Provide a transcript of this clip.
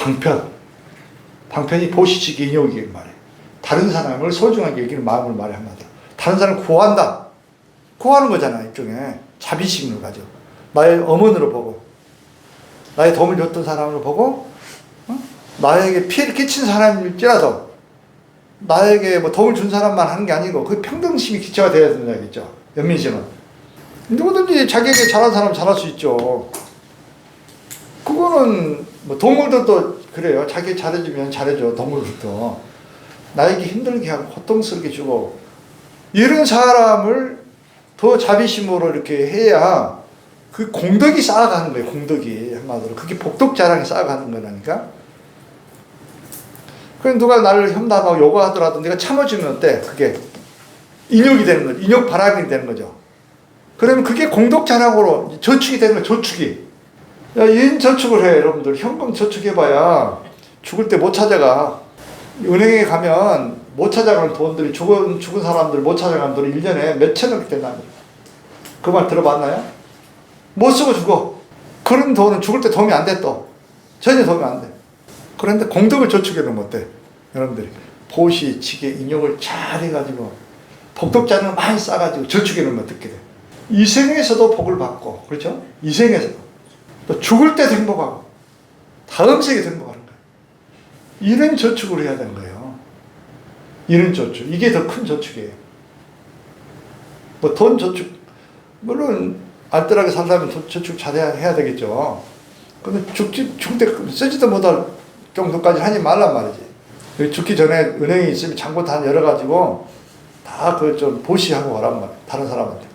방편. 방편이 보시치기 인욕이기 말이에요. 다른 사람을 소중하게 여기는 마음을 말해 한마디로. 다른 사람을 구한다. 구하는 거잖아, 일종의. 자비심을 가져. 나의 어머니로 보고, 나의 도움을 줬던 사람을 보고, 어? 나에게 피해를 끼친 사람일지라도, 나에게 뭐 도움을 준 사람만 하는 게 아니고, 그 평등심이 기초가 되어야 된다, 겠죠 연민심은. 누구든지 자기에게 잘한 사람 잘할 수 있죠. 그거는 뭐 동물들도 그래요. 자기 잘해주면 잘해줘. 동물들도 나에게 힘들게 하고 고통스럽게 주고 이런 사람을 더 자비심으로 이렇게 해야 그 공덕이 쌓아가는 거예요. 공덕이 한마디로 그게 복덕 자랑이 쌓아가는 거라니까. 그럼 누가 나를 험담하고 요구하더라도 내가 참아주면 어때? 그게 인욕이 되는 거죠. 인욕 바람이 되는 거죠. 그러면 그게 공덕 자랑으로 저축이 되는 거예요. 저축이. 야, 인 저축을 해, 여러분들. 현금 저축해봐야 죽을 때 못 찾아가. 은행에 가면 못 찾아가는 돈들이 죽은, 죽은 사람들 못 찾아가는 돈이 1년에 몇천억이 된다는. 그 말 들어봤나요? 못 쓰고 죽어. 그런 돈은 죽을 때 도움이 안 돼, 또. 전혀 도움이 안 돼. 그런데 공덕을 저축해 놓으면 어때? 여러분들이. 보시, 지게, 인용을 잘 해가지고, 복덕자는 많이 싸가지고 저축해 놓으면 어떻게 돼? 이 생에서도 복을 받고, 그렇죠? 이 생에서도. 또 죽을 때도 행복하고, 다음 생에도 행복하는 거예요. 이런 저축을 해야 되는 거예요. 이런 저축. 이게 더 큰 저축이에요. 뭐 돈 저축, 물론 알뜰하게 살려면 저- 저축 잘해야 해야 되겠죠. 근데 죽지, 죽을 때 쓰지도 못할 정도까지 하지 말란 말이지. 죽기 전에 은행에 있으면 잔고 다 열어가지고 다 그 좀 보시하고 가란 말이야. 다른 사람한테.